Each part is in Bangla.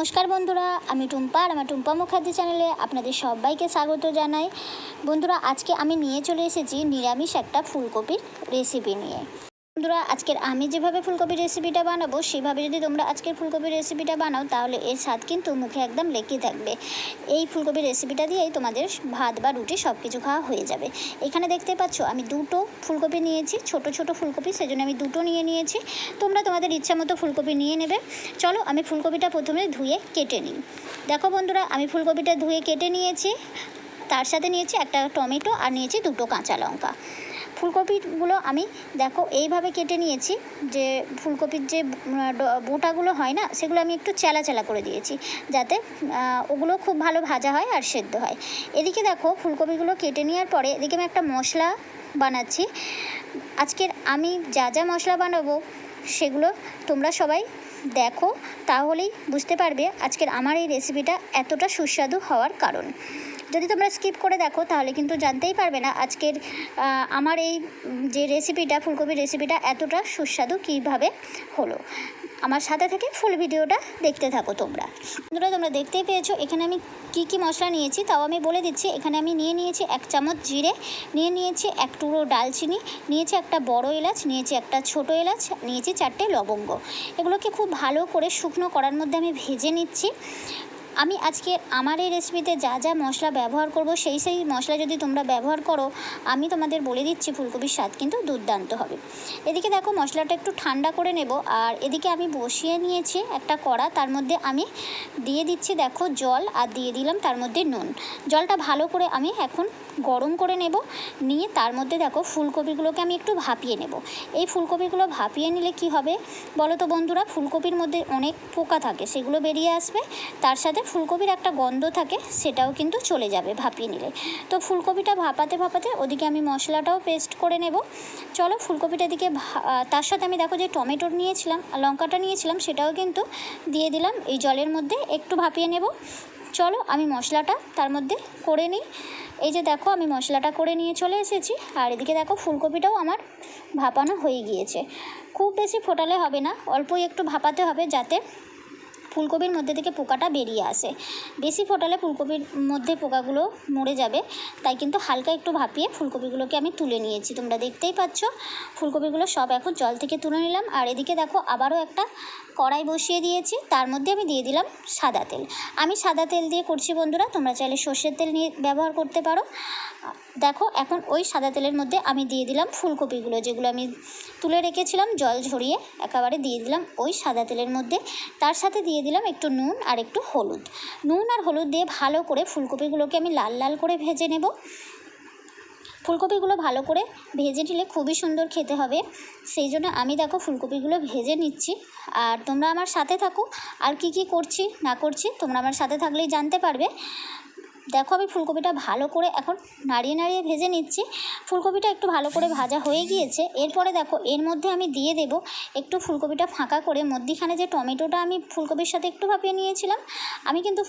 নমস্কার বন্ধুরা, আমি টুম্পা আর আমার টুম্পা মুখার্জি চ্যানেলে আপনাদের সবাইকে স্বাগত জানাই। বন্ধুরা, আজকে আমি নিয়ে চলে এসেছি নিরামিষ একটা ফুলকপির রেসিপি নিয়ে। বন্ধুরা, আজকের আমি যেভাবে ফুলকপির রেসিপিটা বানাবো, সেভাবে যদি তোমরা আজকের ফুলকপির রেসিপিটা বানাও, তাহলে এর স্বাদ কিন্তু মুখে একদম লেগে থাকবে। এই ফুলকপির রেসিপিটা দিয়েই তোমাদের ভাত বা রুটি সব কিছু খাওয়া হয়ে যাবে। এখানে দেখতে পাচ্ছ, আমি দুটো ফুলকপি নিয়েছি, ছোট ছোট ফুলকপি, সেজন্য আমি দুটো নিয়ে নিয়েছি। তোমরা তোমাদের ইচ্ছা মতো ফুলকপি নিয়ে নেবে। চলো, আমি ফুলকপিটা প্রথমে ধুয়ে কেটে নিই। দেখো বন্ধুরা, আমি ফুলকপিটা ধুয়ে কেটে নিয়েছি। তার সাথে নিয়েছি একটা টমেটো আর নিয়েছি দুটো কাঁচা লঙ্কা। ফুলকপিগুলো আমি, দেখো, এইভাবে কেটে নিয়েছি যে ফুলকপির যে বোঁটাগুলো হয় না, সেগুলো আমি একটু চেলা চেলা করে দিয়েছি যাতে ওগুলো খুব ভালো ভাজা হয় আর সেদ্ধ হয়। এদিকে দেখো, ফুলকপিগুলো কেটে নেওয়ার পরে, এদিকে আমি একটা মশলা বানাচ্ছি। আজকের আমি যা যা মশলা বানাবো, সেগুলো তোমরা সবাই দেখো, তাহলেই বুঝতে পারবে আজকের আমার এই রেসিপিটা এতটা সুস্বাদু হওয়ার কারণ। যদি তোমরা স্কিপ করে দেখো, তাহলে কিন্তু জানতেই পারবে না আজকের আমার এই যে রেসিপিটা ফুলকপির রেসিপিটা এতটা সুস্বাদু কীভাবে হলো। আমার সাথে থেকে ফুল ভিডিওটা দেখতে থাকো তোমরা। বন্ধুরা, তোমরা দেখতেই পেয়েছ, এখানে আমি কি কি মশলা নিয়েছি, তাও আমি বলে দিচ্ছি, এখানে আমি নিয়ে নিয়েছি এক চামচ জিরে, নিয়ে নিয়েছি এক টুকরো ডালচিনি, নিয়েছি একটা বড় এলাচ, নিয়েছি একটা ছোট এলাচ, নিয়েছি চারটে লবঙ্গ। এগুলোকে খুব ভালো করে শুকনো করার মধ্যে আমি ভেজে নিচ্ছি। আমি আজকে আমার এই রেসিপিতে যা যা মশলা ব্যবহার করব, সেই সেই মশলা যদি তোমরা ব্যবহার করো, আমি তোমাদের বলে দিচ্ছি ফুলকপির স্বাদ কিন্তু দুর্দান্ত হবে। এদিকে দেখো মশলাটা একটু ঠান্ডা করে নেব, আর এদিকে আমি বসিয়ে নিয়েছি একটা কড়া, তার মধ্যে আমি দিয়ে দিচ্ছি দেখো জল, আর দিয়ে দিলাম তার মধ্যে নুন। জলটা ভালো করে আমি এখন গরম করে নেব, নিয়ে তার মধ্যে দেখো ফুলকপিগুলোকে আমি একটু ভাপিয়ে নেব। এই ফুলকপিগুলো ভাপিয়ে নিলে কি হবে? বলো তো বন্ধুরা, ফুলকপির মধ্যে অনেক পোকা থাকে, সেগুলো বেরিয়ে আসবে, তার সাথে ফুলকপির একটা গন্ধ থাকে, সেটাও কিন্তু চলে যাবে ভাপিয়ে নিলে। তো ফুলকপিটা ভাপাতে ভাপাতে ওদিকে আমি মশলাটাও পেস্ট করে নেব। চলো ফুলকপিটা দিকে তার সাথে আমি দেখো যে টমেটো নিয়েছিলাম লঙ্কাটা নিয়েছিলাম, সেটাও কিন্তু দিয়ে দিলাম। এই জলের মধ্যে একটু ভাপিয়ে নেব। চলো আমি মশলাটা তার মধ্যে করে নিই। এই যে দেখো আমি মশলাটা করে নিয়ে চলে এসেছি, আর এদিকে দেখো ফুলকপিটাও আমার ভাপানো হয়ে গিয়েছে। খুব বেশি ফোটালে হবে না, অল্পই একটু ভাপাতে হবে যাতে ফুলকপির মধ্যে থেকে পোকাটা বেরিয়ে আসে। বেশি ফোটালে ফুলকপির মধ্যে পোকাগুলো মরে যাবে। তাই কিন্তু হালকা একটু ভাপিয়ে ফুলকপিগুলোকে আমি তুলে নিয়েছি। তোমরা দেখতেই পাচ্ছ, ফুলকপিগুলো সব এখন জল থেকে তুলে নিলাম। আর এদিকে দেখো, আবারও একটা কড়াই বসিয়ে দিয়েছি, তার মধ্যে আমি দিয়ে দিলাম সাদা তেল। আমি সাদা তেল দিয়ে করছি বন্ধুরা, তোমরা চাইলে সর্ষের তেল নিয়ে ব্যবহার করতে পারো। দেখো, এখন ওই সাদা তেলের মধ্যে আমি দিয়ে দিলাম ফুলকপিগুলো, যেগুলো আমি তুলে রেখেছিলাম জল ঝরিয়ে, একেবারে দিয়ে দিলাম ওই সাদা তেলের মধ্যে। তার সাথে দিয়ে দিলাম একটু নুন আর একটু হলুদ। নুন আর হলুদ দিয়ে ভালো করে ফুলকপিগুলোকে আমি লাল লাল করে ভেজে নেব। ফুলকপিগুলো ভালো করে ভেজে নিলে খুবই সুন্দর খেতে হবে। সেই জন্য আমি দেখো ফুলকপিগুলো ভেজে নিচ্ছি। আর তোমরা আমার সাথে থাকো। আর কি কি করছি, না করছি, তোমরা আমার সাথে থাকলেই জানতে পারবে। দেখো আমি ফুলকপিটা ভালো করে এখন নাড়িয়ে নাড়িয়ে ভেজে নিচ্ছি। ফুলকপিটা একটু ভালো করে ভাজা হয়ে গিয়েছে। এরপরে দেখো, এর মধ্যে আমি দিয়ে দেব একটু ফুলকপিটা ফাঁকা করে। মধ্যিখানে যে টমেটোটা আমি ফুলকপির সাথে একটু ভাপিয়ে নিয়েছিলাম, আমি কিন্তু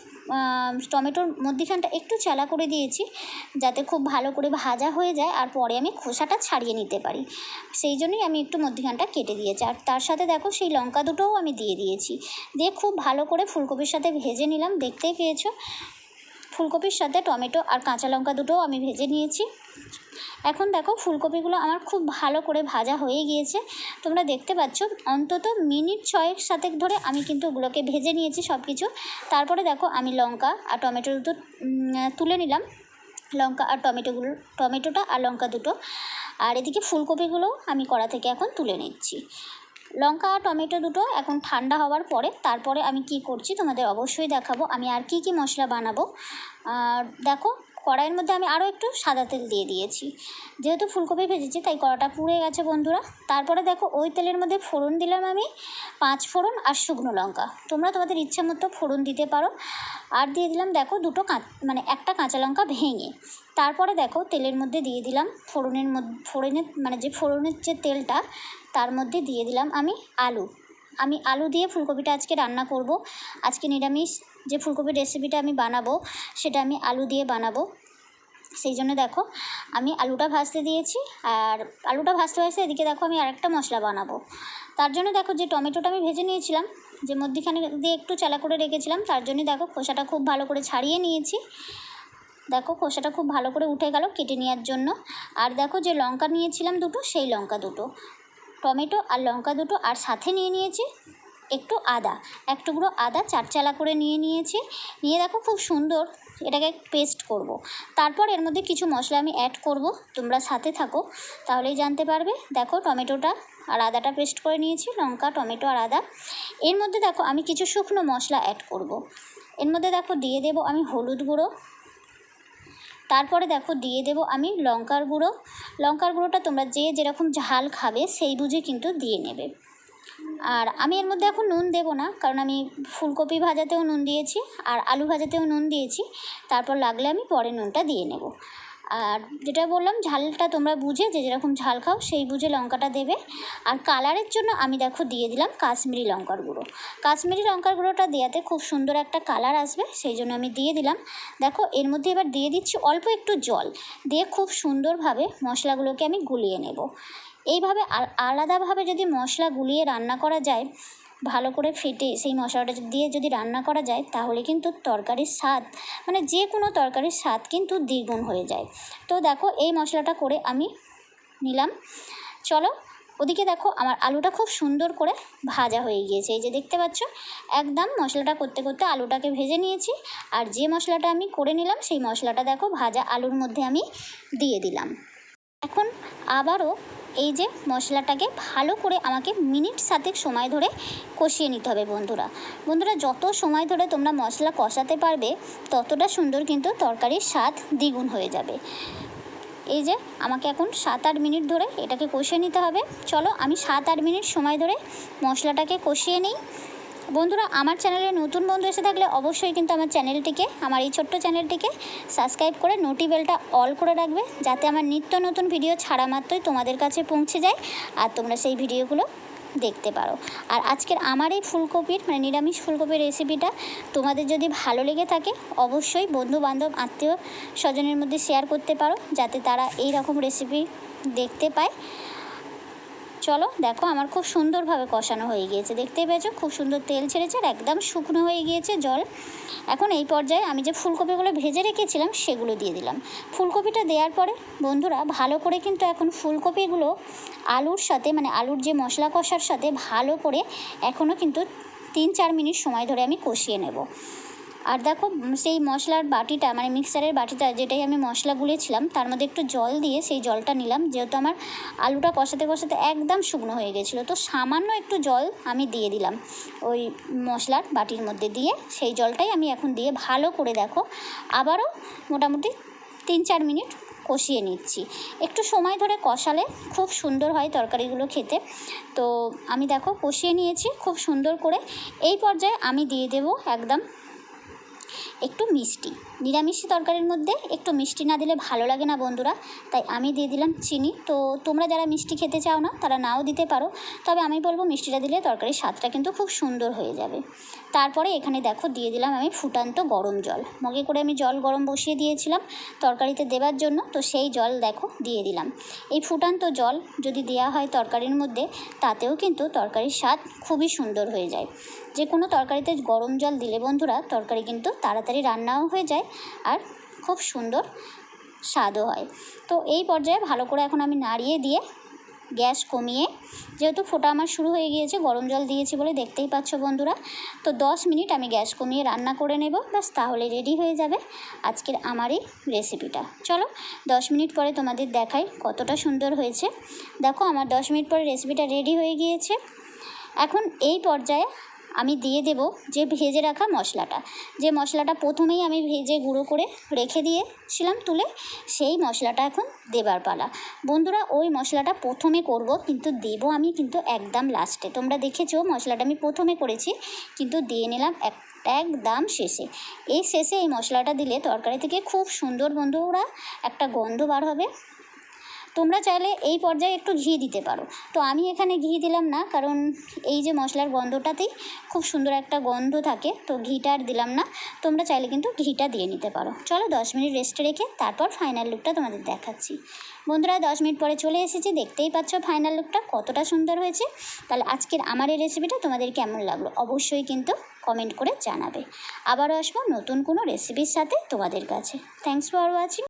টমেটোর মধ্যিখানটা একটু চালা করে দিয়েছি যাতে খুব ভালো করে ভাজা হয়ে যায় আর পরে আমি খোসাটা ছাড়িয়ে নিতে পারি। সেই জন্যই আমি একটু মধ্যিখানটা কেটে দিয়েছি। আর তার সাথে দেখো, সেই লঙ্কা দুটোও আমি দিয়ে দিয়েছি। দিয়ে খুব ভালো করে ফুলকপির সাথে ভেজে নিলাম। দেখতেই পেয়েছ? ফুলকপির সাথে টমেটো আর কাঁচা লঙ্কা দুটোও আমি ভেজে নিয়েছি। এখন দেখো ফুলকপিগুলো আমার খুব ভালো করে ভাজা হয়ে গিয়েছে। তোমরা দেখতে পাচ্ছ, অন্তত মিনিট ছয়েক সাতেক ধরে আমি কিন্তু ওগুলোকে ভেজে নিয়েছি সব কিছু তারপরে দেখো আমি লঙ্কা আর টমেটো দুটো তুলে নিলাম। লঙ্কা আর টমেটোগুলো, টমেটোটা আর লঙ্কা দুটো। আর এদিকে ফুলকপিগুলো আমি কড়া থেকে এখন তুলে নিচ্ছি। লঙ্কা আর টমেটো দুটো এখন ঠান্ডা হওয়ার পরে তারপরে আমি কি করছি তোমাদের অবশ্যই দেখাবো। আমি আর কি কি মশলা বানাবো। আর দেখো কড়াইয়ের মধ্যে আমি আরও একটু সাদা তেল দিয়ে দিয়েছি। যেহেতু ফুলকপি ভেজেছি, তাই কড়াটা পুড়ে গেছে বন্ধুরা। তারপরে দেখো, ওই তেলের মধ্যে ফোড়ন দিলাম আমি, পাঁচ ফোড়ন আর শুকনো লঙ্কা। তোমরা তোমাদের ইচ্ছে মতো ফোড়ন দিতে পারো। আর দিয়ে দিলাম, দেখো, দুটো কাঁচ মানে একটা কাঁচা লঙ্কা ভেঙে। তারপরে দেখো, তেলের মধ্যে দিয়ে দিলাম ফোড়নের মধ্যে, ফোড়নের মানে যে ফোড়নের যে তেলটা, তার মধ্যে দিয়ে দিলাম আমি আলু। আমি আলু দিয়ে ফুলকপিটা আজকে রান্না করব। আজকে নিরামিষ যে ফুলকপির রেসিপিটা আমি বানাবো, সেটা আমি আলু দিয়ে বানাবো। সেই জন্য দেখো, আমি আলুটা ভাজতে দিয়েছি আর আলুটা ভাজতে ভাজতে এদিকে দেখো আমি আরেকটা মশলা বানাবো। তার জন্য দেখো যে টমেটোটা আমি ভেজে নিয়েছিলাম, যে মধ্যিখানে দিয়ে একটু চালা করে রেখেছিলাম, তার জন্যই দেখো খোসাটা খুব ভালো করে ছাড়িয়ে নিয়েছি। দেখো খোসাটা খুব ভালো করে উঠে গেল কেটে নেওয়ার জন্য। আর দেখো যে লঙ্কা নিয়েছিলাম দুটো, সেই লঙ্কা দুটো। টমেটো আর লঙ্কা দুটো আর সাথে নিয়ে নিয়েছি একটু আদা। এক টুকরো আদা চারচালা করে নিয়ে নিয়েছি। নিয়ে দেখো খুব সুন্দর এটাকে পেস্ট করব। তারপর এর মধ্যে কিছু মশলা আমি অ্যাড করব। তোমরা সাথে থাকো, তাহলেই জানতে পারবে। দেখো টমেটোটা আর আদাটা পেস্ট করে নিয়েছি, লঙ্কা, টমেটো আর আদা। এর মধ্যে দেখো আমি কিছু শুকনো মশলা অ্যাড করব। এর মধ্যে দেখো দিয়ে দেবো আমি হলুদ গুঁড়ো। তারপরে দেখো দিয়ে দেব আমি লঙ্কার গুঁড়ো। লঙ্কার গুঁড়োটা তোমরা যে যেরকম ঝাল খাবে সেই বুঝে কিন্তু দিয়ে নেবে। আর আমি এর মধ্যে এখন নুন দেব না, কারণ আমি ফুলকপি ভাজাতেও নুন দিয়েছি আর আলু ভাজাতেও নুন দিয়েছি। তারপর লাগলে আমি পরে নুনটা দিয়ে নেব। আর যেটা বললাম, ঝালটা তোমরা বুঝে যে যেরকম ঝাল খাও, সেই বুঝে লঙ্কাটা দেবে। আর কালারের জন্য আমি দেখো দিয়ে দিলাম কাশ্মীরি লঙ্কার গুঁড়ো। কাশ্মীরি লঙ্কার গুঁড়োটা দেওয়াতে খুব সুন্দর একটা কালার আসবে, সেই জন্য আমি দিয়ে দিলাম। দেখো, এর মধ্যে এবার দিয়ে দিচ্ছি অল্প একটু জল। দিয়ে খুব সুন্দরভাবে মশলাগুলোকে আমি গুলিয়ে নেব। এইভাবে আলাদাভাবে যদি মশলা গুলিয়ে রান্না করা যায় ভালো করে ফেটে সেই মশলাটা দিয়ে যদি রান্না করা যায়, তাহলে কিন্তু তরকারির স্বাদ মানে যে কোনো তরকারির স্বাদ কিন্তু দ্বিগুণ হয়ে যায়। তো দেখো, এই মশলাটা করে আমি নিলাম। চলো, ওদিকে দেখো, আমার আলুটা খুব সুন্দর করে ভাজা হয়ে গিয়েছে। এই যে দেখতে পাচ্ছ, একদম মশলাটা করতে করতে আলুটাকে ভেজে নিয়েছি। আর যে মশলাটা আমি করে নিলাম, সেই মশলাটা দেখো ভাজা আলুর মধ্যে আমি দিয়ে দিলাম। এখন আবারও এই যে মশলাটাকে ভালো করে আমাকে মিনিট সাতেক সময় ধরে কষিয়ে নিতে হবে বন্ধুরা। বন্ধুরা, যত সময় ধরে তোমরা মশলা কষাতে পারবে, ততটা সুন্দর কিন্তু তরকারির স্বাদ দ্বিগুণ হয়ে যাবে। এই যে আমাকে এখন সাত আট মিনিট ধরে এটাকে কষিয়ে নিতে হবে। চলো আমি সাত আট মিনিট সময় ধরে মশলাটাকে কষিয়ে নিই। বন্ধুরা, আমার চ্যানেলে নতুন বন্ধু এসে থাকলে অবশ্যই কিন্তু আমার চ্যানেলটিকে, আমার এই ছোট্ট চ্যানেলটিকে সাবস্ক্রাইব করে নোটিবেলটা অল করে রাখবে, যাতে আমার নিত্য নতুন ভিডিও ছাড়া মাত্রই তোমাদের কাছে পৌঁছে যায় আর তোমরা সেই ভিডিওগুলো দেখতে পারো। আর আজকের আমার এই ফুলকপির মানে নিরামিষ ফুলকপির রেসিপিটা তোমাদের যদি ভালো লেগে থাকে, অবশ্যই বন্ধু বান্ধব আত্মীয় স্বজনের মধ্যে শেয়ার করতে পারো, যাতে তারা এই রকম রেসিপি দেখতে পায়। চলো দেখো আমার খুব সুন্দরভাবে কষানো হয়ে গিয়েছে। দেখতেই পেয়েছ? খুব সুন্দর তেল ছেড়েছে আর একদম শুকনো হয়ে গিয়েছে জল। এখন এই পর্যায়ে আমি যে ফুলকপিগুলো ভেজে রেখেছিলাম সেগুলো দিয়ে দিলাম। ফুলকপিটা দেওয়ার পরে বন্ধুরা ভালো করে কিন্তু এখন ফুলকপিগুলো আলুর সাথে মানে আলুর যে মশলা কষার সাথে ভালো করে এখনও কিন্তু তিন চার মিনিট সময় ধরে আমি কষিয়ে নেব। আর দেখো সেই মশলার বাটিটা মানে মিক্সারের বাটিটা, যেটাই আমি মশলা গুলেছিলাম, তার মধ্যে একটু জল দিয়ে সেই জলটা নিলাম, যেহেতু আমার আলুটা কষাতে কষাতে একদম শুকনো হয়ে গেছিল, তো সামান্য একটু জল আমি দিয়ে দিলাম ওই মশলার বাটির মধ্যে দিয়ে। সেই জলটাই আমি এখন দিয়ে ভালো করে দেখো, আবারও মোটামুটি তিন চার মিনিট কষিয়ে নিচ্ছি। একটু সময় ধরে কষালে খুব সুন্দর হয় তরকারিগুলো খেতে। তো আমি দেখো, কষিয়ে নিয়েছি খুব সুন্দর করে। এই পর্যায়ে আমি দিয়ে দেব একদম একটু মিষ্টি। নিরামিষ তরকারির মধ্যে একটু মিষ্টি না দিলে ভালো লাগে না বন্ধুরা। তাই আমি দিয়ে দিলাম চিনি। তো তোমরা যারা মিষ্টি খেতে চাও না, তারা নাও দিতে পারো। তবে আমি বলব মিষ্টিটা দিলে তরকারির স্বাদটা কিন্তু খুব সুন্দর হয়ে যাবে। তারপরে এখানে দেখো দিয়ে দিলাম আমি ফুটান্ত গরম জল। মগে করে আমি জল গরম বসিয়ে দিয়েছিলাম তরকারিতে দেবার জন্য। তো সেই জল দেখো দিয়ে দিলাম। এই ফুটান্ত জল যদি দেওয়া হয় তরকারির মধ্যে, তাতেও কিন্তু তরকারির স্বাদ খুবই সুন্দর হয়ে যায়। যে কোনো তরকারিতে গরম জল দিলে বন্ধুরা, তরকারি কিন্তু তাড়াতাড়ি রান্নাও হয়ে যায় আর খুব সুন্দর স্বাদও হয়। তো এই পর্যায়ে ভালো করে এখন আমি নাড়িয়ে দিয়ে গ্যাস কমিয়ে, যেহেতু ফোটা আমার শুরু হয়ে গিয়েছে, গরম জল দিয়েছি বলে দেখতেই পাচ্ছ বন্ধুরা, তো দশ মিনিট আমি গ্যাস কমিয়ে রান্না করে নেব, ব্যাস তাহলে রেডি হয়ে যাবে আজকের আমার এই রেসিপিটা। চলো, দশ মিনিট পরে তোমাদের দেখাই কতটা সুন্দর হয়েছে। দেখো, আমার দশ মিনিট পরে রেসিপিটা রেডি হয়ে গিয়েছে। এখন এই পর্যায়ে আমি দিয়ে দেব যে ভেজে রাখা মশলাটা। যে মশলাটা প্রথমেই আমি ভেজে গুঁড়ো করে রেখে দিয়েছিলাম তুলে, সেই মশলাটা এখন দেবার পালা। বন্ধুরা, ওই মশলাটা প্রথমে করব, কিন্তু দেবো আমি কিন্তু একদম লাস্টে তোমরা দেখেছ, মশলাটা আমি প্রথমে করেছি, কিন্তু দিয়ে নিলাম এক, একদম শেষে। এই শেষে এই মশলাটা দিলে তরকারি থেকে খুব সুন্দর বন্ধুরা একটা গন্ধ বার হবে। তোমরা চাইলে এই পর্যায়ে একটু ঘি দিতে পারো। তো আমি এখানে ঘি দিলাম না, কারণ এই যে মশলার গন্ধটাতেই খুব সুন্দর একটা গন্ধ থাকে, তো ঘিটা আর দিলাম না। তোমরা চাইলে কিন্তু ঘিটা দিয়ে নিতে পারো। চলো দশ মিনিট রেস্টে রেখে তারপর ফাইনাল লুকটা তোমাদের দেখাচ্ছি। বন্ধুরা, দশ মিনিট পরে চলে এসেছি, দেখতেই পাচ্ছ ফাইনাল লুকটা কতটা সুন্দর হয়েছে। তাহলে আজকের আমার এই রেসিপিটা তোমাদের কেমন লাগল অবশ্যই কিন্তু কমেন্ট করে জানাবে। আবারও আসব নতুন কোনো রেসিপির সাথে তোমাদের কাছে। Thanks for watching